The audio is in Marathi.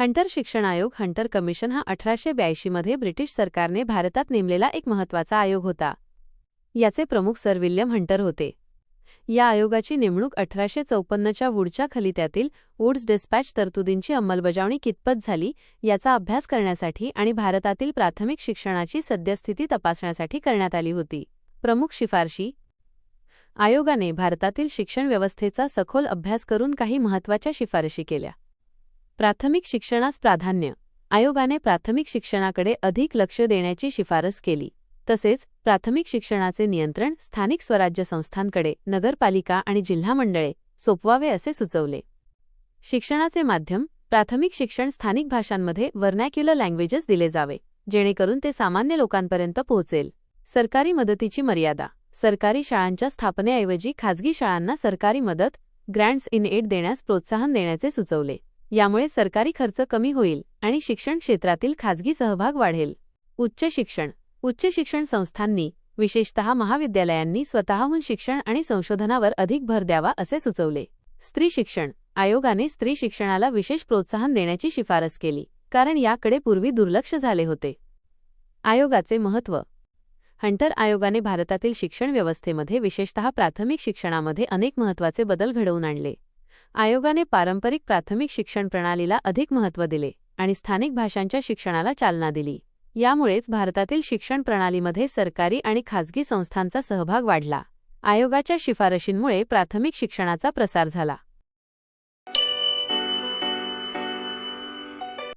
हंटर शिक्षण आयोग हंटर कमिशन हा अठराशे ब्याऐंशीमध्ये ब्रिटिश सरकारने भारतात नेमलेला एक महत्त्वाचा आयोग होता. याचे प्रमुख सर विल्यम हंटर होते. या आयोगाची नेमणूक अठराशे चौपन्नच्या वूडच्या खलित्यातील वुड्स डिस्पॅच तरतुदींची अंमलबजावणी कितपत झाली याचा अभ्यास करण्यासाठी आणि भारतातील प्राथमिक शिक्षणाची सद्यस्थिती तपासण्यासाठी करण्यात आली होती. प्रमुख शिफारशी. आयोगाने भारतातील शिक्षण व्यवस्थेचा सखोल अभ्यास करून काही महत्त्वाच्या शिफारशी केल्या. प्राथमिक शिक्षणास प्राधान्य. आयोगाने प्राथमिक शिक्षणाकडे अधिक लक्ष देण्याची शिफारस केली. तसेच प्राथमिक शिक्षणाचे नियंत्रण स्थानिक स्वराज्य संस्थांकडे नगरपालिका आणि जिल्हा मंडळे सोपवावे असे सुचवले. शिक्षणाचे माध्यम प्राथमिक शिक्षण स्थानिक भाषांमध्ये वर्नॅक्युलर लँग्वेजेस दिले जावे जेणेकरून ते सामान्य लोकांपर्यंत पोहोचेल. सरकारी मदतीची मर्यादा सरकारी शाळांच्या स्थापनेऐवजी खाजगी शाळांना सरकारी मदत ग्रँट्स इन एड देण्यास प्रोत्साहन देण्याचे सुचवले. यामुळे सरकारी खर्च कमी होईल आणि शिक्षण क्षेत्रातील खाजगी सहभाग वाढेल. उच्च शिक्षण. उच्च शिक्षण संस्थांनी विशेषतः महाविद्यालयांनी स्वतःहून शिक्षण आणि संशोधनावर अधिक भर द्यावा असे सुचवले. स्त्री शिक्षण. आयोगाने स्त्री शिक्षणाला विशेष प्रोत्साहन देण्याची शिफारस केली कारण याकडे पूर्वी दुर्लक्ष झाले होते. आयोगाचे महत्त्व. हंटर आयोगाने भारतातील शिक्षण व्यवस्थेमध्ये विशेषतः प्राथमिक शिक्षणामध्ये अनेक महत्त्वाचे बदल घडवून आणले. आयोगाने पारंपरिक प्राथमिक शिक्षण प्रणालीला अधिक महत्त्व दिले आणि स्थानिक भाषांच्या शिक्षणाला चालना दिली. यामुळेच भारतातील शिक्षण प्रणालीमध्ये सरकारी आणि खाजगी संस्थांचा सहभाग वाढला. आयोगाच्या शिफारशींमुळे प्राथमिक शिक्षणाचा प्रसार झाला.